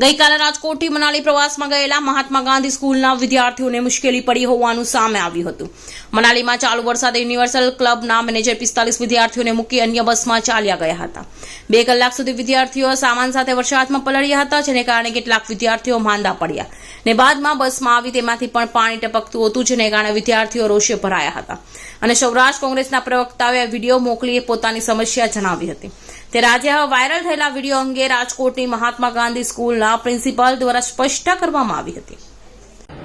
ગઈકાલે રાજકોટથી મનાલી પ્રવાસમાં ગયેલા મહાત્મા ગાંધી સ્કૂલના વિદ્યાર્થીઓને મુશ્કેલી પડી હોવાનું સામે આવ્યું હતું. મનાલીમાં ચાલુ વરસાદે યુનિવર્સલ ક્લબના મેનેજર પિસ્તાલીસ વિદ્યાર્થીઓને મૂકી અન્ય બસમાં ચાલ્યા ગયા હતા. બે કલાક સુધી વિદ્યાર્થીઓ સામાન સાથે વરસાદમાં પલળ્યા હતા, જેને કારણે કેટલાક વિદ્યાર્થીઓ માંદા પડ્યા ને બાદમાં બસમાં આવી તેમાંથી પણ પાણી ટપકતું હતું, જેને કારણે વિદ્યાર્થીઓ રોષે ભરાયા હતા. અને સૌરાષ્ટ્ર કોંગ્રેસના પ્રવક્તાએ વીડિયો મોકલી પોતાની સમસ્યા જણાવી હતી. ત્યારે આજે વાયરલ થયેલા વીડિયો અંગે રાજકોટની મહાત્મા ગાંધી સ્કૂલના પ્રિન્સિપાલ દ્વારા સ્પષ્ટતા કરવામાં આવી હતી.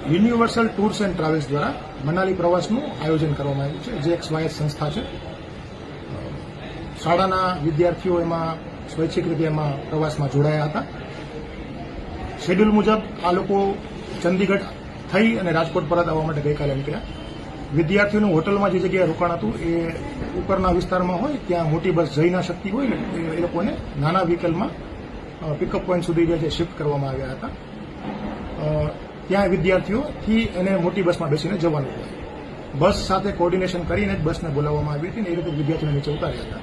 યુનિવર્સલ ટૂર્સ એન્ડ ટ્રાવેલ્સ દ્વારા મનાલી પ્રવાસનું આયોજન કરવામાં આવ્યું છે. જે એક સ્વાયત્ત સંસ્થા છે. શાળાના વિદ્યાર્થીઓ એમાં સ્વૈચ્છિક રીતે એમાં પ્રવાસમાં જોડાયા હતા. શેડ્યુલ મુજબ આ લોકો ચંદીગઢ થઈ અને રાજકોટ પરત આવવા માટે ગઈકાલે નીકળ્યા. વિદ્યાર્થીઓનું હોટલમાં જે જગ્યાએ રોકાણ હતું એ ઉપરના વિસ્તારમાં હોય, ત્યાં મોટી બસ જઈ ના શકતી હોય ને, એ લોકોને નાના વ્હીકલમાં પિકઅપ પોઈન્ટ સુધી જે છે શિફ્ટ કરવામાં આવ્યા હતા. ત્યાં વિદ્યાર્થીઓથી એને મોટી બસમાં બેસીને જવાનું હોય. બસ સાથે કોર્ડિનેશન કરીને જ બસને બોલાવવામાં આવી હતી ને એ રીતે વિદ્યાર્થીઓને નીચે ઉતાર્યા હતા.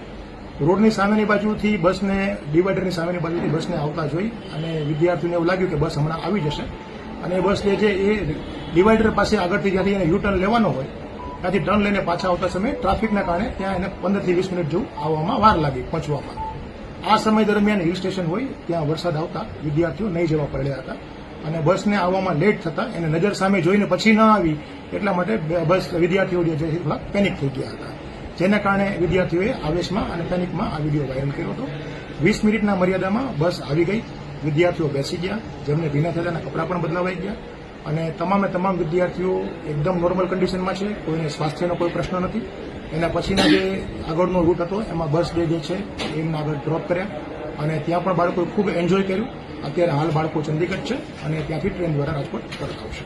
રોડની સામેની બાજુથી બસને ડિવાઈડરની સામેની બાજુથી બસને આવતા જોઈ અને વિદ્યાર્થીઓને એવું લાગ્યું કે બસ હમણાં આવી જશે. અને એ બસ જે છે, એ ડિવાઈડર પાસે આગળથી જ્યાંથી એને યુ ટર્ન લેવાનો હોય, ત્યાંથી ટર્ન લઈને પાછા આવતા સમયે ટ્રાફિકના કારણે ત્યાં એને પંદરથી વીસ મિનિટ જેવું આવવામાં વાર લાગી પહોંચવામાં. આ સમય દરમિયાન હિલ સ્ટેશન હોય, ત્યાં વરસાદ આવતા વિદ્યાર્થીઓ નહીં જવા પડ્યા હતા અને બસને આવવામાં લેટ થતા એને નજર સામે જોઈને પછી ન આવી એટલા માટે બસ વિદ્યાર્થીઓ જે છે થોડા પેનિક થઈ ગયા હતા. જેના કારણે વિદ્યાર્થીઓએ આવેશમાં અને પેનિકમાં આ વીડિયો વાયરલ કર્યો હતો. વીસ મિનિટના મર્યાદામાં બસ આવી ગઈ. વિદ્યાર્થીઓ બેસી ગયા. જેમને ભીના થતાના કપડાં પણ બદલાવાઈ ગયા અને તમામે તમામ વિદ્યાર્થીઓ એકદમ નોર્મલ કન્ડિશનમાં છે. કોઈને સ્વાસ્થ્યનો કોઈ પ્રશ્ન નથી. એના પછીના જે આગળનો રૂટ હતો, એમાં બસ ડે જે છે એમને આગળ ડ્રોપ કર્યા. અને ત્યાં પણ બાળકોએ ખૂબ એન્જોય કર્યું. અત્યારે હાલ બાળકો ચંદીગઢ છે અને ત્યાંથી ટ્રેન દ્વારા રાજકોટ પરત આવશે.